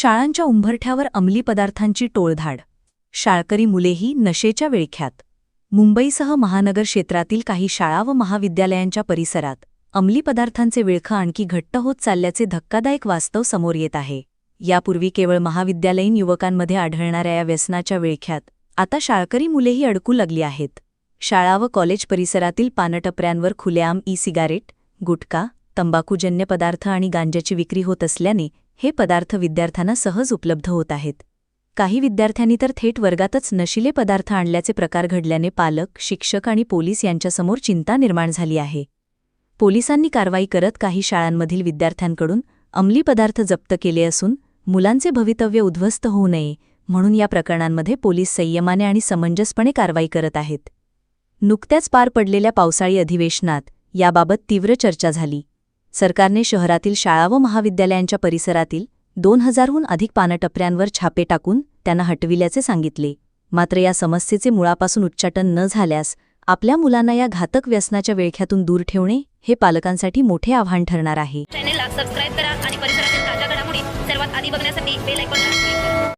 शाळांच्या उंभरठ्यावर अंमली पदार्थांची टोळधाड. शाळकरी मुलेही नशेच्या विळख्यात. मुंबईसह महानगर क्षेत्रातील काही शाळा व महाविद्यालयांच्या परिसरात अंमली पदार्थांचे विळखं आणखी घट्ट होत चालल्याचे धक्कादायक वास्तव समोर येत आहे. यापूर्वी केवळ महाविद्यालयीन युवकांमध्ये आढळणाऱ्या या व्यसनाच्या विळख्यात आता शाळकरी मुलेही अडकू लागली आहेत. शाळा व कॉलेज परिसरातील पानटपऱ्यांवर खुलेआम ई सिगारेट गुटखा तंबाखूजन्य पदार्थ आणि गांज्याची विक्री होत असल्याने हे पदार्थ विद्यार्थ्यांना सहज उपलब्ध होत आहेत. काही विद्यार्थ्यांनी तर थेट वर्गातच नशिले पदार्थ आणल्याचे प्रकार घडल्याने पालक शिक्षक आणि पोलीस यांच्यासमोर चिंता निर्माण झाली आहे. पोलिसांनी कारवाई करत काही शाळांमधील विद्यार्थ्यांकडून अंमली पदार्थ जप्त केले असून मुलांचे भवितव्य उद्ध्वस्त होऊ नये म्हणून या प्रकरणांमध्ये पोलीस संयमाने आणि समंजसपणे कारवाई करत आहेत. नुकत्याच पार पडलेल्या पावसाळी अधिवेशनात याबाबत तीव्र चर्चा झाली. सरकारने शहरातील शाळा व महाविद्यालयांच्या परिसरातील दोन हजारहून अधिक पानटपऱ्यांवर छापे टाकून त्यांना हटविल्याचे सांगितले. मात्र या समस्येचे मुळापासून उच्चाटन न झाल्यास आपल्या मुलांना या घातक व्यसनाच्या वेळख्यातून दूर ठेवणे हे पालकांसाठी मोठे आव्हान ठरणार आहे. चॅनेलला सबस्क्राईब करा आणि परिसरातील ताज्या घडामोडी सर्वात आधी बघण्यासाठी बेल आयकॉनला